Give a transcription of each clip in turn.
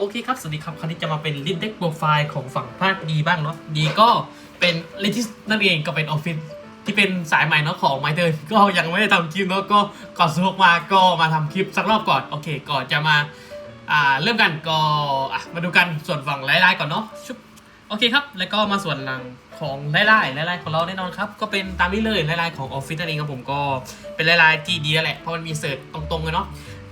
โอเคครับ สวัสดีครับ คราวนี้จะมาเป็นลินเด็กโปรไฟล์ของฝั่งภาคดีบ้างเนาะดีก็เป็นลิสนั่นเองก็เป็นออฟฟิศที่เป็นสายใหม่เนาะของไมเตอร์ก็ยังไม่ได้ทำคลิปเนาะก็ก่อนสนุกมาก็มาทำคลิปสักรอบก่อน โอเค ก่อนจะมาอ่าเริ่มกันก็อะมาดูกันส่วนฝั่งไล่ๆก่อนเนาะชุบโอเคครับ แล้วก็มาส่วนหลังของไล่ๆไล่ๆของเราแน่นอนครับ ก็เป็นตามนี้เลยไล่ๆของออฟฟิศนั่นเองครับผมก็เป็นไล่ๆที่ดีแล้วแหละเพราะมันมีเสิร์ชตรงๆเลยเนาะ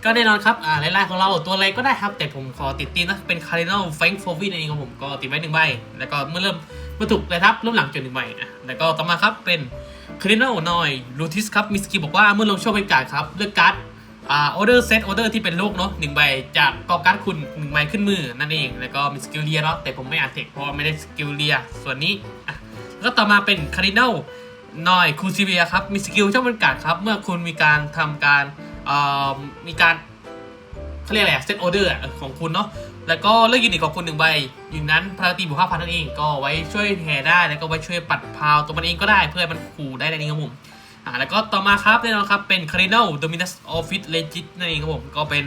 ก็แน่นอนครับ อ่าไลน์ของเราตัวอะไรก็ได้ครับ แต่ผมขอติดตีนะเป็น Cardinal Frank f o v i นั่นเองครับผมก็ติดไว้หนึ่งใบ แล้วก็เมื่อเริ่มเมื่อถูกเลยครับเริ่มหลังจุดหนึ่งใบอะแล้วก็ต่อมาครับเป็น Cardinal นอย l u t i s ครับมีสกิลบอกว่าเมื่อลงโชว์เป็นการ์ดครับเลือกการ์ดอ่า order set order ที่เป็นลูกเนาะหนึ่งใบจากกองการ์ดคุณหนึ่งใบขึ้นมือนั่นเอง แล้วก็มีสกิลเลียเนาะแต่ผมไม่อ่านเทคเพราะไม่ได้สกิลเลียส่วนนี้อะแล้วก็ต่อมาเป็น Cardinal นอยคูซิเวียครับมีสกิลช่องบรรกาศครับเมื่อคุณมีการทำการ มีการเขาเรียกอะไรเซตออเดอร์ของคุณเนาะแล้วก็เลือกยูนิตของคุณหนึ่งใบอย่งนั้นพลังตีบวกห้าพันนั่นเองก็ไว้ช่วยแห่ได้แล้วก็ไว้ช่วยปัดพาวตัวมันเองก็ได้เพื่อให้มันขู่ได้ในนี้ครับผมอ่าแล้วก็ต่อมาครับแน่นอนครับเป็น Cardinal Dominus Office Legit นั่นเองครับผมก็เป็น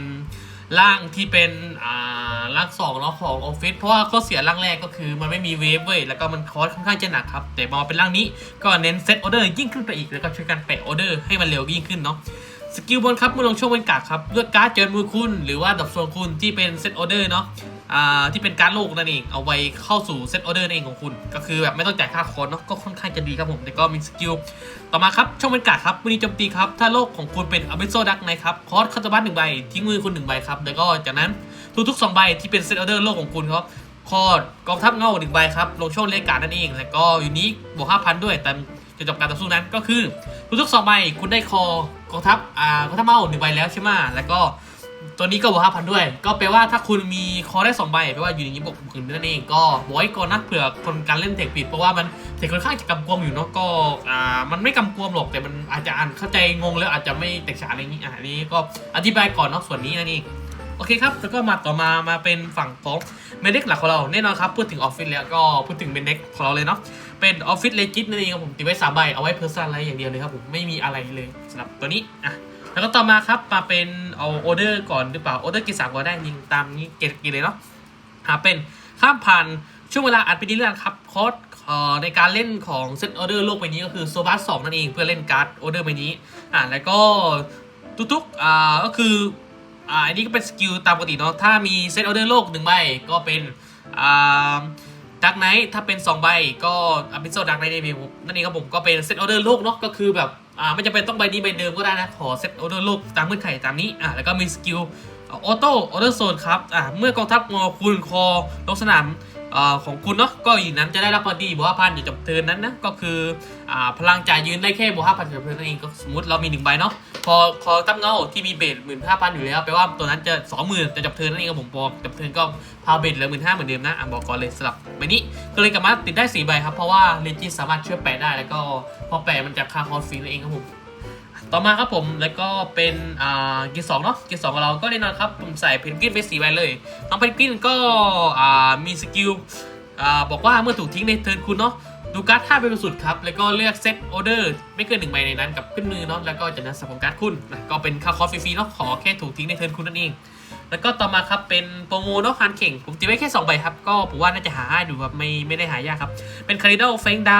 ร่างที่เป็นอ่าร่างสองเนาะของออฟฟิศเพราะว่าข้อเสียร่างแรกก็คือมันไม่มีเวฟเว้ยแล้วก็มันคอสค่อนข้างจะหนักครับแต่มาเป็นร่างนี้ก็เน้นเซตออเดอร์ยิ่งขึ้นไปอีกแล้วก็ช่วยกันแปะออเดอร์ให้มันเร็วยิ่งขึ้นเนาะ สกิลบนครับเมื่อลงช่วงเป็นกากครับเลือกการ์ดเจอมือคุณ หรือว่าดับโซนคุณที่เป็นเซตออเดอร์เนาะอ่าที่เป็นการ์ดโลกนั่นเองเอาไว้เข้าสู่เซตออเดอร์นั่นเองของคุณ ก็คือแบบไม่ต้องจ่ายค่าคอร์สเนาะก็ค่อนข้างจะดีครับผมแต่ก็มีสกิลต่อมาครับช่องเป็นกากครับมือนี้โจมตีครับถ้าโลกของคุณเป็นอ b ิโซดักนะครับคอร์สคาตาบัตหนึ่งใบทิ้งมือคุณหนึ่งใบครับแล้วก็จากนั้นทุกๆสองใบที่เป็นเซตออเดอร์โลกของคุณครับคอร์ดกองทัพเงาหนึ่งใบครับลงช่วงเลขการดนั่นเอง แล้วก็อยู่นี้บวกห้าพันด้วยแต่จะจบการต่อสู้นั้นก็คือทุกๆสองใบคุณได้คอ กองทัพอ่ากองทัพเมาหนึ่งใบแล้วใช่ไหมแล้วก็ตัวนี้ก็บวกห้าพันด้วย ก็แปลว่าถ้าคุณมีคอได้สองใบแปลว่าอยู่ในนี้บวกหมื่นนั่นเองก็บอกไว้ก่อนนะเผื่อคนการเล่นเทคผิดเพราะว่ามันเทคค่อนข้างจะกำกวมอยู่เนาะก็อ่ามันไม่กำกวมหรอกแต่มันอาจจะอ่านเข้าใจงงแล้วอาจจะไม่แตกฉานอะไรอย่างนี้อะอันนี้ก็อธิบายก่อนเนาะส่วนนี้นั่นเองโอเคครับแล้วก็มาต่อมามาเป็นฝั่งของเมนเด็กหลักของเราแน่นอนครับพูดถึงออฟฟิศแล้วก็พูดถึงเมนเด็กของเราเลยเนาะ เป็นออฟฟิศเลจิตนั่นเองครับผมติดไว้สามใบเอาไว้เพอร์ซันไลท์อย่างเดียวเลยครับผมไม่มีอะไรเลยสำหรับตัวนี้อะแล้วก็ต่อมาครับมาเป็นเอาออเดอร์ก่อนหรือเปล่าออเดอร์กี่สามก็ได้ยิงตามนี้เกตกี่เลยเนาะหาเป็นข้ามผ่านช่วงเวลาอันเป็นนิรันดร์ครับคอร์สเอ่อในการเล่นของเซตออเดอร์โลกใบนี้ก็คือโซบัสสองนั่นเองเพื่อเล่นการ์ดออเดอร์ใบนี้อะแล้วก็ทุกๆอ่าก็คืออ่าอันนี้ก็เป็นสกิลตามปกติเนาะถ้ามีเซตออเดอร์โลกหนึ่งใบก็เป็นอ่า ดักไนท์ถ้าเป็น 2 ใบก็อพิโซดดักไนท์ในเมมนั่นเองครับผมก็เป็นเซตออเดอร์โลกเนาะก็คือแบบอ่าไม่จำเป็นต้องใบนี้ใบเดิมก็ได้นะ ขอเซตออเดอร์โลกตามเงื่อนไขตามนี้อ่าแล้วก็มีสกิลออโต้ออเดอร์โซนครับอ่าเมื่อกองทัพงอคุณคอลงสนาม ของคุณเนาะก็อยู่นั้นจะได้รับพอดีบวกห้าพันอยู่จบเทินนั้นนะก็คืออพลังจ่ายยืนได้แค่บวกห้าพันจบเทินนั่นเองก็สมมติเรามีหนึ่งใบเนาะพอคอทัพเงาที่มีเบสหมื่นห้าพันอยู่แล้วแปลว่าตัวนั้นจะสองหมื่นจะจบเทินนั่นเองครับผมพอจบเทินก็พาเบสเหลือหมื่นห้าเหมือนเดิมนะอะบอกก่อนเลยสลับใบนี้ก็เลยกลับมาติดได้4ใบครับเพราะว่าเลจิสามารถช่วยแปะได้แล้วก็พอแปะมันจะคาคอร์ฟรีนั่นเองครับผม ต่อมาครับผมแล้วก็เป็นอ่าเกีสองเนาะเกีสองของเราก็แน่นอนครับผมใส่เพนกวินไปสี่ใบเลยน้องเพนกวินก็อ่ามีสกิลอ่าบอกว่าเมื่อถูกทิ้งในเทิร์นคุณเนาะดูการ์ดท่าเป็นสุดครับ แล้วก็เลือกเซตออเดอร์ไม่เกินหนึ่งใบในนั้นกับขึ้นมือเนาะแล้วก็จะนั้นสับของการ์ดคุณนะก็เป็นค่าคอร์ฟรีๆเนาะขอแค่ถูกทิ้งในเทิร์นคุณนั่นเอง แล้วก็ต่อมาครับเป็นโปรโมเนาะคานเข่ง ผมตีไว้แค่2ใบครับ ก็ผมว่าน่าจะหาง่ายดูครับไม่ไม่ได้หายากครับ เป็นคาริโดเฟงดา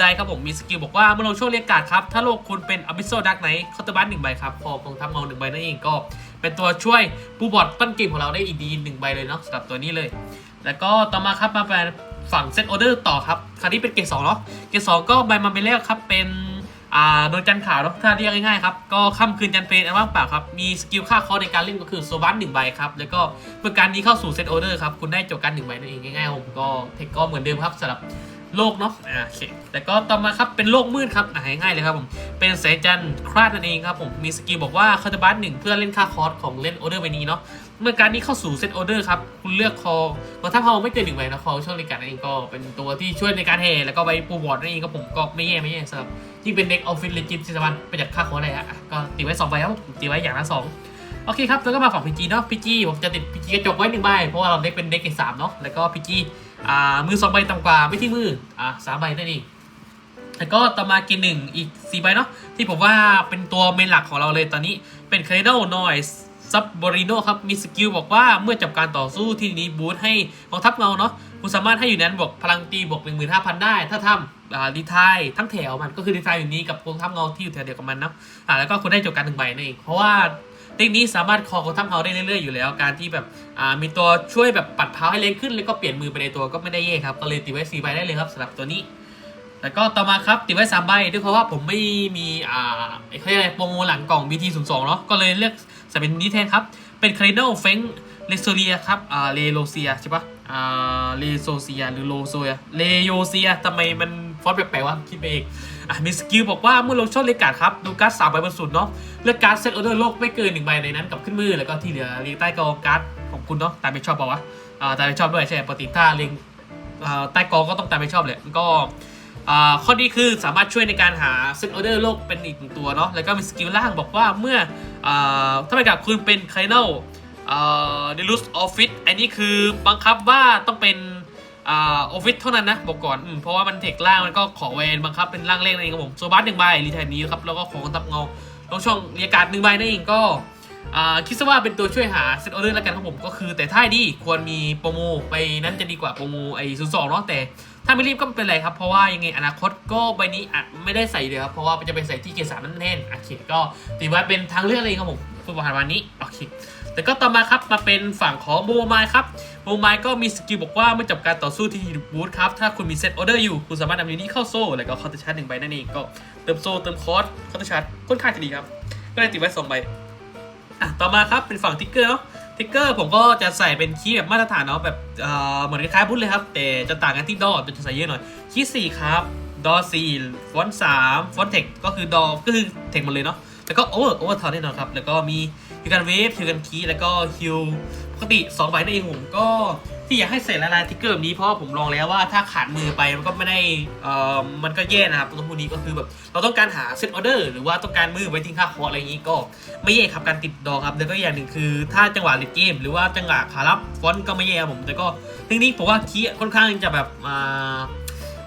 ได้ครับผมมีสกิลบอกว่าเมื่อลงช่วงเรียกการ์ดครับ ถ้าโลกคุณเป็นอ b ิโซดักไนท์คาตบันหนึ่งใบครับพอกองทัพเงาหนึ่งใบนั่นเองก็ เป็นตัวช่วยปูบอร์ดต้นเกมของเราได้อีกดีหนึ่งใบเลยเนาะสำหรับตัวนี้เลย แล้วก็ต่อมาครับมาเป็นฝั่งเซตออเดอร์ต่อครับคราวนี้เป็นเกรดสองเนาะเกรดสองก็ใบมาเป็นแรกครับเป็นอ่าโดนจันทร์ขาวเนาะถ้าเรียกง่ายๆครับก็ค่ำคืนจันเพลนอันว่างเปล่าครับมีสกิลค่าคอในการเล่นก็คือโซบัสหนึ่งใบครับแล้วก็เมื่อการนี้เข้าสู่เซตออเดอร์ครับคุณได้จบการหนึ่งใบนั่นเองง่ายๆผมก็เทคก็เหมือนเดิมครับสำหรับ โลกเนาะอ่าโอเคแล้วก็ต่อมาครับเป็นโลกมืดครับอ่าง่ายๆเลยครับผมเป็นแสงจันทร์คลาดนั่นเองครับผมมีสกิลบอกว่าคาร์บัสหนึ่งเพื่อเล่นค่าคอร์สของเล่นออเดอร์ใบนี้เนาะเมื่อการนี้เข้าสู่เซตออเดอร์ครับคุณเลือกคอก็ถ้าเขาไม่เกินหนึ่งใบนะคอช่องในการนั่นเองก็เป็นตัวที่ช่วยในการเฮแล้วก็ใบปูบอร์ดนั่นเองก็ผมก็ไม่แย่ไม่แย่สำหรับที่เป็นเด็กออฟฟิศเลจิตที่สามารถประหยัดค่าคอได้ฮะอะก็ตีไว้สองใบครับตีไว้อย่างละสอง โอเคครับ แล้วก็มาฝั่งพีจีเนาะพีจีผมจะติดพีจีกระจกไว้หนึ่งใบ เพราะว่าเราเด็กเป็นเด็กเกรดสามเนาะ แล้วก็พีจีอ่า มือสองใบต่ำกว่า ไม่ที่มือ อ่าสามใบนั่นเองแล้วก็ต่อมากินหนึ่งอีกสี่ใบเนาะ ที่ผมว่าเป็นตัวเมนหลักของเราเลยตอนนี้ เป็น c a r d i n a l Noise ซับบริโนครับ มีสกิลบอกว่าเมื่อจบการต่อสู้ที่นี้บูทให้กองทัพเงาเนาะคุณสามารถให้อยู่ในนั้นบวกพลังตีบวก15,000 ได้ ถ้าทำอ่าดีทายทั้งแถวมันก็คือดีทายอยู่นี้กับกองทัพเงาที่อยู่แถวเดียวกับมันนะอ่าแล้วก็คุณได้จบการหนึ่งใบนั่นเองเพราะว่า เด็กนี้สามารถคอกองทัพเงาได้เรื่อยๆอยู่แล้ว การที่แบบมีตัวช่วยแบบปัดเท้าให้เล็กขึ้น แล้วก็เปลี่ยนมือไปในตัวก็ไม่ได้แย่ครับ ก็เลยติดไว้สี่ใบได้เลยครับสำหรับตัวนี้ แล้วก็ต่อมาครับติดไว้สามใบด้วยเพราะว่าผมไม่มีอ่าเขาเรียกอะไรโปรโมหลังกล่อง BT 0 2 เนาะก็เลยเลือกใส่เป็นนี้แทนครับเป็นคาริโนเฟงเลโซเลียครับอ่าเลโลเซียใช่ปะอ่าเลโซเซียหรือโลโซยเลโยเซียทำไมมันฟอนต์แปลกๆวะคิดไปเอง อะมีสกิลบอกว่าเมื่อลงช่องเลกาดครับ ดูการ์ดสามใบบนสุดเนาะเลือกการ์ดเซตออเดอร์โลกไม่เกินหนึ่งใบในนั้นกับขึ้นมือแล้วก็ที่เหลือเรียงใต้กองการ์ดของคุณเนาะตามไปชอบเปล่าวะอ่าตามไปชอบด้วยใช่ปกติถ้าเรียงอ่าใต้กองก็ต้องตามไปชอบเลยก็อ่าข้อดีคือสามารถช่วยในการหาเซตออเดอร์โลกเป็นอีกหนึ่งตัวเนาะแล้วก็มีสกิลล่างบอกว่าเมื่ออาถ้าไปกับคุณเป็นไคโนอ่าเดลุสออฟฟิศอันนี้คือบังคับว่าต้องเป็น ออฟฟิศเท่านั้นนะบอกก่อนอเพราะว่ามันเทคล่างมันก็ขอเวนบังคับเป็นร่างเลขนั่นเองครับผมโซบัสหนึ่งใบรีไทนนี้ครับแล้วก็ของทับเงาลงช่องเรียการหนึ่งใบนั่นเองก็คิดซะว่าเป็นตัวช่วยหาเซตออเดอร์แล้วกันครับผมก็คือ แต่ถ้าดีควรมีโปรโมไปนั้นจะดีกว่าโปรโมไอ้ศูนย์สองเนาะแต่ ถ้าไม่รีบก็ไม่เป็นไรครับเพราะว่ายังไงอนาคตก็ใบนี้อาจไม่ได้ใส่เลยครับเพราะว่าจะไปใส่ที่เกสานั่นแน่นโอเคก็ถือว่าเป็นทางเลือกเลยครับผมฟุตบอลวันนี้โอเค แต่ก็ต่อมาครับมาเป็นฝั่งของโบมายครับโบมายก็มีสกิลบอกว่าเมื่อจบการต่อสู้ที่บูธครับ ถ้าคุณมีเซตออเดอร์อยู่ คุณสามารถนำยูนี้เข้าโซ่แล้วก็คอร์ตชาร์จหนึ่งใบนั่นเองก็เติมโซ่เติมคอร์สคอร์ตชาร์จค่อนข้างจะดีครับ ก็เลยติดไว้สองใบอะต่อมาครับเป็นฝั่งทิกเกอร์เนาะทิกเกอร์ผมก็จะใส่เป็นคีย์แบบมาตรฐานเนาะแบบเอ่อเหมือนคล้ายๆบุ๊เลยครับ แต่จะต่างกันที่ดอจะใส่เยอะหน่อยคีย์สี่ครับดอสี่ฟอนต์สามฟอนต์เทคก็คือดอก็คือเทคหมดเลยเนาะ แล้วก็โอเวอร์โอเวอร์ทอนแน่นอนครับ แล้วก็มีฮิวกันเวฟฮิวกันคีแล้วก็ฮิวปกติ2ใบนั่นเองผมก็ที่อยากให้ใส่ละลายทิกเกอร์แบบนี้เพราะผมลองแล้วว่าถ้าขาดมือไปมันก็ไม่ได้เอ่อมันก็แย่นะครับตรงพวกนี้ก็คือแบบเราต้องการหาเซตออเดอร์หรือว่าต้องการมือไว้ทิ้งค่าคอร์อะไรอย่างนี้ก็ไม่แย่ครับการติดดอกครับแล้วก็อย่างหนึ่งคือ ถ้าจังหวะเล่นเกม หรือว่าจังหวะขารับฟอนต์ก็ไม่แย่ครับผมแต่ก็ทคนิคผมว่าคีค่อนข้างจะแบบอ่า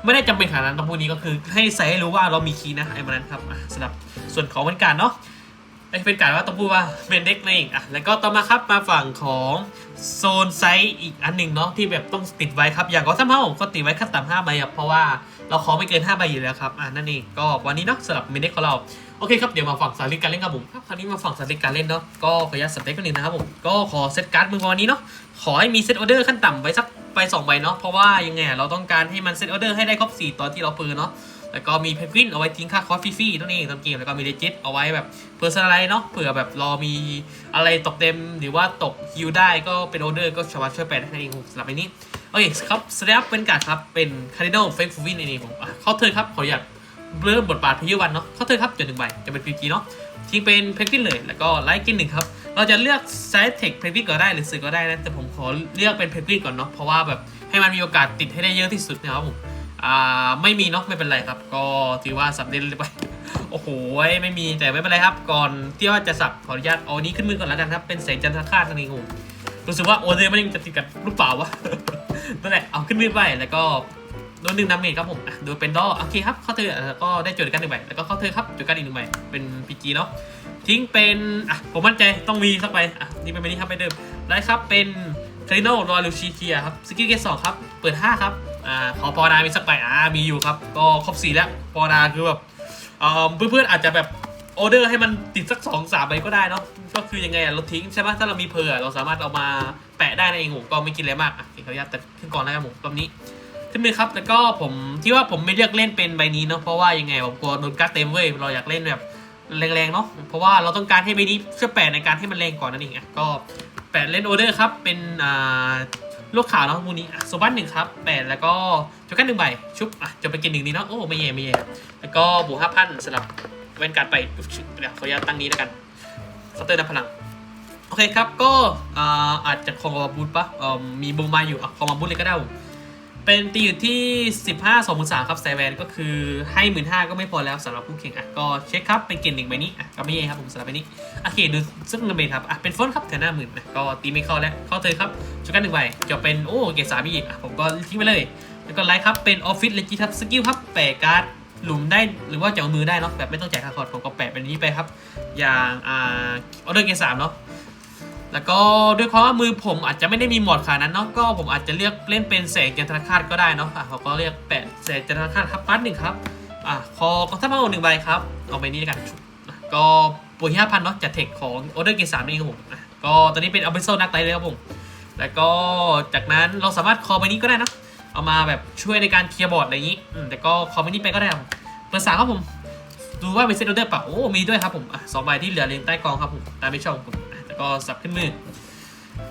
ไม่ได้จำเป็นขนาดนั้นตรงพวกนี้ก็คือให้ใส่ให้รู้ว่าเรามีคีย์นะไอ้มันนั้นครับสำหรับส่วนของบรรยากาศเนาะไอ้เป็นการว่าต้องพูดว่าเป็นเด็กนั่นเองอะแล้วก็ต่อมาครับมาฝั่งของโซนไซส์อีกอันหนึ่งเนาะที่แบบต้องติดไว้ครับอย่างก็ซ้ำเฮาก็ติดไว้ขั้นต่ำห้าใบครับเพราะว่าเราขอไม่เกิน5ใบอยู่แล้วครับอะนั่นเองก็วันนี้เนาะสำหรับเมนเด็กของเราโอเคครับเดี๋ยวมาฝั่งสาริการเล่นครับผมครับคราวนี้มาฝั่งสาริการเล่นเนาะก็ขออนุญาตสเต็กกันหนึ่งนะครับผมก็ขอเซตการ์ดมือวันนี้เนาะขอให้มีเซตออเดอร์ขั้นต่ำไว้สัก ไปสองใบเนาะเพราะว่ายังไงเราต้องการให้มันเซตออเดอร์ให้ได้ครบ4ตอนที่เราเปิดเนาะแล้วก็มีเพนกวินเอาไว้ทิ้งค่าคอฟฟี่ๆนั่นเองตามเกมแล้วก็มีเดจิตเอาไว้แบบเพอร์ซนอะไรเนาะเผื่อแบบรอมีอะไรตกเต็มหรือว่าตกฮิวได้ก็เป็นออเดอร์ก็สามารถช่วยแปลได้นั่นเองสำหรับอันนี้โอเคครับสเตปเป็นการครับเป็นคาร์ดิโนเฟกฟูวินนั่นเองผมเข้าเทิร์นครับขออนุญาตเริ่มบทบาทพายุวันเนาะเข้าเทิร์นครับจนหนึ่งใบจะเป็นพีจีเนาะทิ้งเป็นเพนกวินเลยแล้วก็ไลท์กินหนึ่งครับ เราจะเลือกไซส์เทคเพนกวินก็ได้หรือสื่อก็ได้นะแต่ผมขอเลือกเป็นเพนกวินก่อนเนาะเพราะว่าแบบให้มันมีโอกาสติดให้ได้เยอะที่สุดนะครับผมอ่าไม่มีเนาะไม่เป็นไรครับ ก็ถือว่าสับเด่นไปโอ้โหไม่มีแต่ไม่เป็นไรครับ ก่อนที่ว่าจะสับขออนุญาตเอานี้ขึ้นมือก่อนแล้วกันครับเป็นแสงจันทรคาตนั่นเองผมรู้สึกว่าโอเดอร์มันยังจะติดกับลูกเปล่าวะนั่นแหละเอาขึ้นมือไปแล้วก็โดนหนึ่งดาเมจครับผมโดยเป็นดอโอเคครับเข้าเธอแล้วก็ได้โจทย์กันหนึ่งใบแล้วก็เข้าเธอครับโจทย์กันอีกหนึ่งใบเป็นพีจีเนาะ ทิ้งเป็นอะผมมั่นใจต้องมีสักใบอะนี่เป็นใบนี้ครับไปเดิมได้ครับเป็นคาริโนรอลูชิเคียครับสกิลเกตสองครับเปิด 5 ครับอ่าขอปอนามีสักใบอ่ามีอยู่ครับก็ครบสี่แล้วปอนาคือแบบเอ่อเพื่อนๆอาจจะแบบออเดอร์ให้มันติดสักสองสามใบก็ได้เนาะก็คือยังไงอะเราทิ้งใช่ไหมถ้าเรามีเพอร์อะเราสามารถเอามาแปะได้ในเองผมก็ไม่กินอะไรมากอะขออนุญาตตัดขึ้นก่อนนะครับผมรอบนี้ขึ้นมือครับแล้วก็ผมที่ว่าผมไม่เลือกเล่นเป็นใบนี้เนาะเพราะว่ายังไงผมกลัวโดนกัดเต็มเว้ยเราอยากเล่นแบบ แรงๆเนาะเพราะว่าเราต้องการให้ใบนี้ช่วยแปะในการให้มันแรงก่อนนั่นเองอะก็แปะเล่นออเดอร์ครับเป็นอ่าลูกขาวเนาะมูนี้อะโซบันหนึ่งครับแปดแล้วก็จบกันหนึ่งใบชุบอะจะไปกินหนึ่งนี้เนาะโอ้ไม่แย่ไม่แย่แล้วก็บวกห้าพันสำหรับเว้นการดไปอุ๊ยเดี๋ยวขออนุญาตตั้งนี้แล้วกันเคาน์เตอร์นับพลังโอเคครับก็อ่าอาจจะคงมาบูทปะเอ่อมีบูมมาอยู่อะคงมาบูทเลยก็ได้ผม เป็นตีอยู่ที่ 15 2 3ครับไซแวนก็คือให้ 1 5ื่นก็ไม่พอแล้วสำหรับผู้แข่งอะก็เช็คครับ เป็นเกณฑ์หนึ่งใบนี้อะก็ไม่แย่ครับผมสำหรับใบนี้โอเคดูซึ่งเงินเบนครับอะเป็นฟอนต์ครับแถวหน้าหมื่นนะก็ตีไม่เข้าแล้วเข้าเธอครับจุดกันหนึ่งใบจะเป็นโอ้เกรดสามอีกอะผมก็ทิ้งไปเลย แล้วก็ไลท์ครับเป็นออฟฟิศเลจิทับสกิลครับแปะการ์ดหลุมได้หรือว่าจะเอามือได้เนาะแบบไม่ต้องจ่ายค่าคอร์ดผมก็แปะเป็นนี้ไปครับ อย่างอ่าออเดอร์เกรดสามเนาะ แล้วก็ด้วยความว่ามือผมอาจจะไม่ได้มีหมดขนาดนั้นเนาะก็ผมอาจจะเลือกเล่นเป็นแสงจันทรคาตก็ได้เนาะอะเขาก็เรียกแปะแสงจันทรคาตครับปัดหนึ่งครับอะคอกองทัพมาหนึ่งใบครับเอาไปนี่กันก็ปุ๋ยห้าพันเนาะจากเทคของออเดอร์เกสามนี่ครับผมก็ตอนนี้เป็นอัลเบโซนักไตเลยครับผมแล้วก็จากนั้นเราสามารถคอไปนี้ก็ได้นะเอามาแบบช่วยในการเคลียร์บอร์ดอะไรอย่างนี้แต่ก็คอไปนี้ไปก็ได้ครับเปิดสามครับผมดูว่าเป็นเซตออเดอร์เปล่าโอ้มีด้วยครับผมอะสองใบที่เหลือเรียงใต้กองครับผมตามไม่ชอบผม แล้วก็สับขึ้นมือ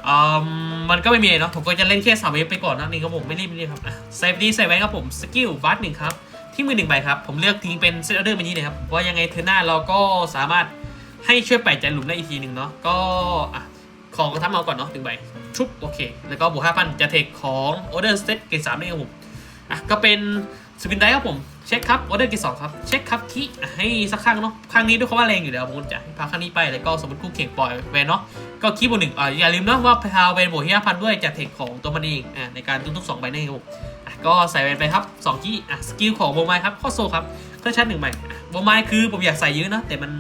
อืมมันก็ไม่มีอะไรเนาะผมก็จะเล่นแค่สามเวฟไปก่อนนะนี่ครับผมไม่รีบไม่รีบครับเซฟดีใส่ไว้ครับผมสกิลบัสหนึ่งครับที่มือหนึ่งใบครับ ผมเลือกทิ้งเป็นเซตออเดอร์ไปนี้เลยครับเพราะว่ายังไงเทอร์หน้าเราก็สามารถให้ช่วยแปะใจหลุมได้อีกทีหนึ่งเนาะก็อะของกระทำเอาก่อนเนาะหนึ่งใบชุบโอเค แล้วก็บวกห้าพันจะเทคของออเดอร์เซตเกรดสามนี่ครับผมอะก็เป็นสปินได้ครับผม เช็คครับออเดอร์กรดสองครับ เช็คครับที่ให้สักครั้งเนาะครั้งนี้ด้วยคำว่าแรงอยู่แล้วผมจะพาครั้งนี้ไปแล้วก็สมมติคู่เข่งปล่อยแวนเนาะก็คีบบวกหนึ่งอ่าอย่าลืมนะว่าพาวแวนบวกห้าพันด้วยจะเทคของตัวมันเองอะในการทุกๆสองใบนี่ครับผมอะก็ใส่แวนไปครับสองที่อะสกิลของโบไมครับข้อโซครับเครื่องชั้นหนึ่งใบอ่โบไมคือผมอยากใส่เยอะนะแต่มัน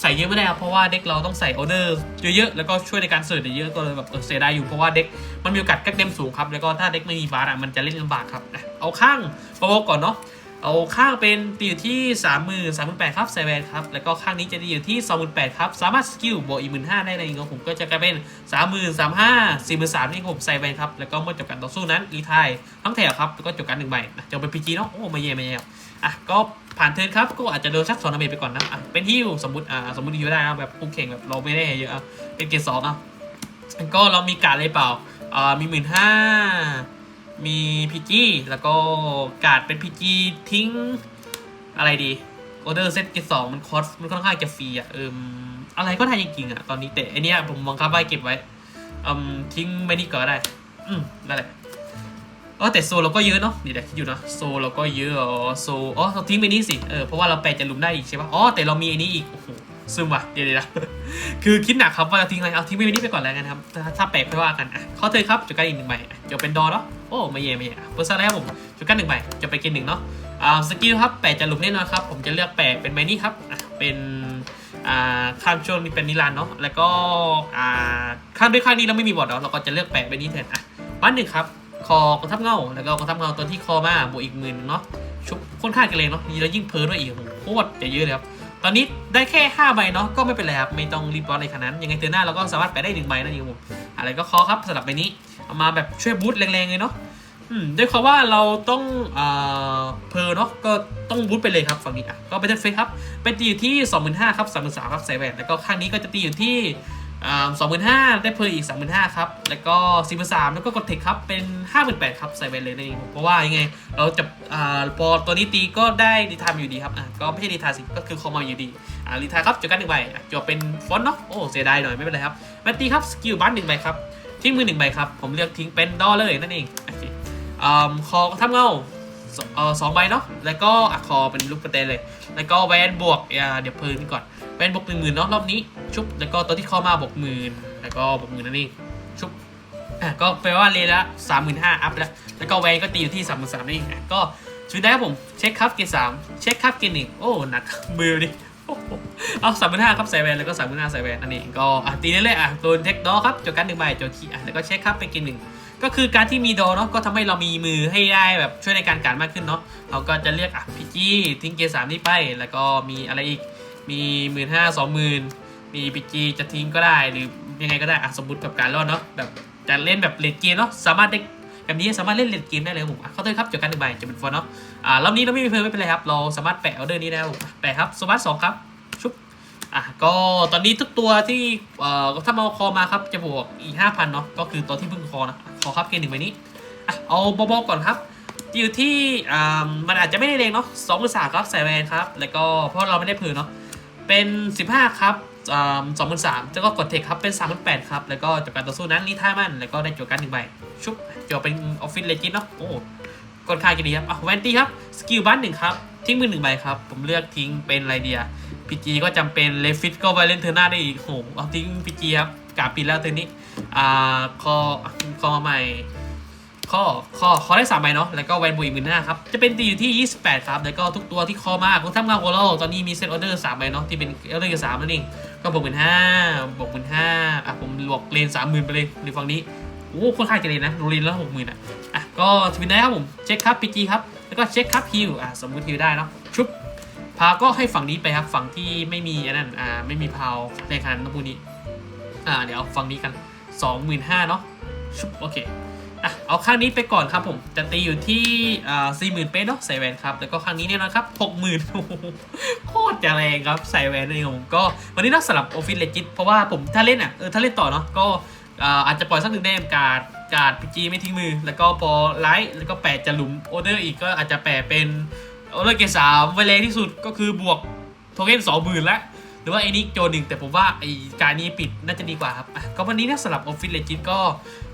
ใส่เยอะไม่ได้ครับเพราะว่าเด็กเราต้องใส่ออเดอร์เยอะๆแล้วก็ช่วยในการเสิร์ชเยอะก็เลยแบบเสียดายอยู่เพราะว่าเด็กมันมีโอกาสกักเต็มสูงครับแล้วก็ถ้าเด็กไม่มีบาร์อะมันจะเล่นลำบากครับเอาข้างโปรก่อนเนาะ เอาข้างเป็นตีอยู่ที่3 0 0 0 0 3 8 0 0ครับไซแวนครับ แล้วก็ข้างนี้จะตีอยู่ที่28,000ครับ สามารถสกิลบวกอีก15,000ได้เลยครับผมก็จะกลายเป็น30,000 35,000 43,000นี่ครับผมไซแวนครับ แล้วก็เมื่อจบการต่อสู้นั้นรีทายทั้งแถวครับ แล้วก็จบการหนึ่งใบนะจะเป็นพีจีเนาะ โอ้ไม่เย่ไม่เย่อะ ก็ผ่านเทิร์นครับ ก็อาจจะโดนสักสองดาเมจไปก่อนนะ อะ เป็นฮิวสมมติ อ่า สมมติฮิวได้นะแบบคู่แข่งแบบเราไม่ได้เยอะเป็นเกรดสองอะก็เรามีการอะไรเปล่าอ่ามีหมื่นห้า มีพีจีแล้วก็การ์ดเป็นพีจีทิ้งอะไรดีออเดอร์เซตเกตสองมันคอสมันค่อนข้างจะฟรีอะเอิมอะไรก็ได้จริงๆอะตอนนี้แต่อันเนี้ยผมบังคับไว้เก็บไว้อืมทิ้งไม่นี่ก็ได้ อืมนั่นแหละเออแต่โซเราก็เยอะเนาะนี่แหละคิดอยู่นะโซเราก็เยอะอ๋อโซอ๋อเราทิ้งไปนี่สิเออเพราะว่าเราแปลจะลุมได้อีกใช่ปะอ๋อแต่เรามีอันนี้อีกโอ้โห ซึมว่ะเดี๋ยวเดี๋ยวนะคือคิดหนักครับว่าจะทิ้งอะไรเอาทิ้งไปนี่ไปก่อนแล้วกันครับ ถ้าถ้าแปลกค่อยว่ากันอะข้าเธอครับจุดการอีกหนึ่งใบจะเป็นดอเนาะโอ้ไม่เย่ไม่เย่อะเปิดซะแล้วผมจุดการหนึ่งใบจะไปกินหนึ่งเนาะอ่าสกิลครับแปะจะหลุมแน่นอนครับผมจะเลือกแปะเป็นไมนี่ครับอะเป็นอ่าข้ามช่วงนี้เป็นนิรันเนาะแล้วก็อ่าข้ามด้วยข้างนี้เราไม่มีบอดเนาะเราก็จะเลือกแปะเป็นนี้แทนอะบ้านหนึ่งครับคอกองทัพเงาแล้วก็กองทัพเงาตัวที่คอมาบวกอีกหมื่นเนาะชุบค่อนข้างกันเลยเนาะนี่เรายิ่งเพิ่มด้วยอีกโคตรจะเยอะเลยครับ ตอนนี้ได้แค่5ใบเนาะก็ไม่เป็นไรครับไม่ต้องรีบร้อนอะไรขนาดนั้นยังไงเตือนหน้าเราก็สามารถไปได้หนึ่งใบนั่นเองผมอะไรก็คอครับสำหรับใบนี้เอามาแบบช่วยบูทแรงๆเลยเนาะด้วยความว่าเราต้องเอ่อเพอเนาะก็ต้องบูทไปเลยครับฝั่งนี้อะก็เป็นเฟซครับเป็นตีอยู่ที่ 25,000ครับ33,000ครับใส่แหวนแล้วก็ข้างนี้ก็จะตีอยู่ที่ อ่า25,000ได้เพออีก35,000ครับ แล้วก็43,000แล้วก็กดเทคครับ เป็น58,000ครับ ใส่แหวนเลยนั่นเองเพราะว่ายังไง เราจะอ่าพอตัวนี้ตีก็ได้ดีทามอยู่ดีครับ อะ ก็ไม่ใช่ดีทามสิ ก็คือคอมมาอยู่ดี อ่าดีทามครับจบกันหนึ่งใบอะจบเป็นฟอนต์เนาะ โอ้ เสียดายหน่อยไม่เป็นไรครับแมตตีครับ สกิลบัสหนึ่งใบครับ ทิ้งมือหนึ่งใบครับ ผมเลือกทิ้งเป็นดอเลยนั่นเองโอเคอ่าคอทับเงาสเอ่อสองใบเนาะ แล้วก็อะคอเป็นลูกกระเตนเลย แล้วก็แวนบวกอ่าเดี๋ยวเพิ่มก่อน แวนบวกหนึ่งหมื่นเนาะรอบนี้ชุบแล้วก็ตัวที่เข้ามาบวกหมื่นแล้วก็บวกหมื่นนั่นเองชุบอะก็แปลว่าเลยละสามหมื่นห้าอัพแล้วแล้วก็แวนก็ตีอยู่ที่สามหมื่นสามนั่นเองก็ชุดได้ครับผมเช็คครับเกรดสามเช็คครับเกรดหนึ่งโอ้หนักมือดิอ้โหเอาสามหมื่นห้าครับใส่แวนแล้วก็สามหมื่นห้าใส่แวนอันนี้ก็อะตีเรื่อยๆอะโดนเทคดอครับจดกันหนึ่งใบจดคีย์อะแล้วก็เช็คครับเป็นเกรดหนึ่งก็คือการที่มีดอเนาะก็ทำให้เรามีมือให้ได้แบบช่วยในการการมากขึ้นเนาะเราก็จะเลือกอะพีจีทิ้งเกียร์สามนี่ไปแล้วก็มีอะไรอีก มีหมื่นห้าสองหมื่นมีพีจีจะทิ้งก็ได้หรือยังไงก็ได้อะสมมติกับการรอดเนาะแบบจะเล่นแบบเลดเกมเนาะสามารถได้แบบนี้สามารถเล่นเลดเกมได้เลยผมเข้าใจครับจบการหนึ่งใบจะเป็นฟอนเนาะอ่ารอบนี้เราไม่มีเพิ่มไม่เป็นไรครับ เราสามารถแปะออเดอร์นี้ได้ผมแปะครับสวัสดสองครับชุบอะก็ตอนนี้ทุกตัวที่เอ่อถ้ามาคอมาครับจะบวกอีกห้าพันเนาะก็คือตัวที่เพิ่งคอนะคอครับเกณฑ์หนึ่งใบนี้อะเอาบอๆก่อนครับอยู่ที่อ่ามันอาจจะไม่ได้แรงเนาะสองหรือสามครับใส่แวนครับแล้วก็เพราะเราไม่ได้เพิ่มเนาะ เป็นสิบห้าครับสองหมื่นสามแล้วก็กดเทคครับ เป็นสามหมื่นแปดครับ แล้วก็จบการต่อสู้นั้นนี่ท่ามัน แล้วก็ได้จบการหนึ่งใบ ชุบจบเป็นออฟฟิศเลจิตเนาะ โอ้กดค่ากันดีครับอะแวนตี้ครับ สกิลบันหนึ่งครับ ทิ้งมือหนึ่งใบครับ ผมเลือกทิ้งเป็นไรเดียพีจีก็จำเป็นเลฟิตก็ไปเล่นเทอร์หน้าได้อีกโหเอาทิ้งพีจีครับกาปิดแล้วเทอร์นี้ อ่า คอ คอใหม่ ข้อข้อคอได้สามใบเนาะแล้วก็แวนบุยหมื่นห้าครับจะเป็นตีอยู่ที่ 28 ครับ แล้วก็ทุกตัวที่คอมาคุณทำงานโอโลตอนนี้มีเซตออเดอร์สามใบเนาะที่เป็นออเดอร์สามนั่นเองก็บวกหมื่นห้าบวกหมื่นห้าอะผมบวกเลนสามหมื่นไปเลยในฝั่งนี้โอ้ค่อนข้างจะเลนนะโดนเลนแล้วหกหมื่นอะอะก็ทวินได้ครับผมเช็คครับพีจีครับแล้วก็เช็คครับฮิวอะสมมติฮิวได้เนาะชุบพาก็ให้ฝั่งนี้ไปครับฝั่งที่ไม่มีอันนั้นอ่าไม่มีพาวในคันต้องพูนี้อ่าเดี๋ยวฝั่งนี้กันสองหมื่นห้าเนาะชุบโอเค อะเอาข้างนี้ไปก่อนครับผมจะตีอยู่ที่อ่าสี่หมื่นเป๊ะเนาะใส่แหวนครับแล้วก็ข้างนี้เนี่ยนะครับหกหมื่นโคตรจะแรงครับใส่แหวนนี่ผมก็วันนี้ต้องสลับออฟฟิศเลจิตเพราะว่าผมถ้าเล่นอะเออถ้าเล่นต่อเนาะก็อาจจะปล่อยสักหนึ่งเดมการ์ดการ์ดพีจีไม่ทิ้งมือ แล้วก็พอไลท์แล้วก็แปะจะหลุมออเดอร์อีกก็อาจจะแปะเป็นออเดอร์เกสามไวแรงที่สุดก็คือบวกโทเค็นสองหมื่นละหรือว่าไอ้นี่โจหนึ่งแต่ผมว่าไอ้การนี้ปิดน่าจะดีกว่าครับก็วันนี้นะสำหรับออฟฟิศเลจิตก็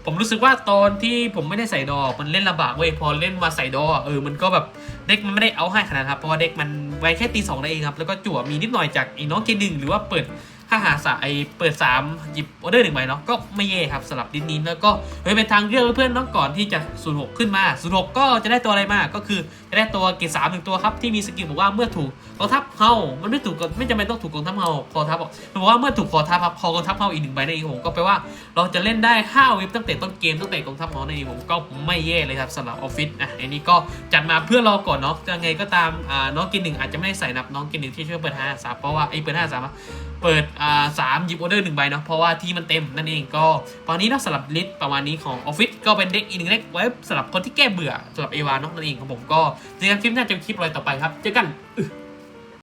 ผมรู้สึกว่าตอนที่ผมไม่ได้ใส่ดอกมันเล่นลำบากเว้ยพอเล่นมาใส่ดอกเออมันก็แบบเด็กมันไม่ได้เอาให้ขนาดครับเพราะว่าเด็กมันไวแค่ตีสองได้เองครับแล้วก็จั่วมีนิดหน่อยจากไอ้น้องเกหนึ่งหรือว่าเปิด ถ้าหาสายเปิด 3 หยิบออเดอร์หนึ่งใบเนาะก็ไม่แย่ครับสำหรับดินนี้แล้วก็เฮ้เป็นทางเลือกเพื่อนๆน้องก่อนที่จะ 06 ขึ้นมา 06 ก็จะได้ตัวอะไรมาก็คือจะได้ตัวเกรดสามหนึ่งตัวครับที่มีสกิลบอกว่าเมื่อถูกกองทัพเฮามันไม่ถูกกับไม่จำเป็นต้องถูกกองทัพเฮาคอทัพบอกมันบอกว่าเมื่อถูกคอทัพครับคอกองทัพเฮาอีกหนึ่งใบนั่นเองผมก็แปลว่าเราจะเล่นได้5วิปตั้งแต่ต้นเกมตั้งแต่กองทัพเฮานั่นเองผมก็ไม่แย่เลยครับสำหรับออฟฟิศอะอันนี้ก็จัดมาเพื่อรอก่อนเนาะยังไงก็ตามอ่าน้องกินหนึ่งอาจจะไม่ได้ใส่นับน้องกินหนึ่งที่ช่วยเปิดห้าสามเพราะว่าไอ้เปิดห้าสามอะ เปิดอ่าสามหยิบออเดอร์หนึ่งใบเนาะเพราะว่าที่มันเต็มนั่นเองก็ตอนนี้นะสำหรับลิสต์ประมาณนี้ของออฟฟิศก็เป็นเด็กอีกหนึ่งเด็กไว้สำหรับคนที่แก้เบื่อสำหรับเอวาเนาะนั่นเองของผมก็เจอกันคลิปหน้าเจอคลิปอะไรต่อไปครับเจอกัน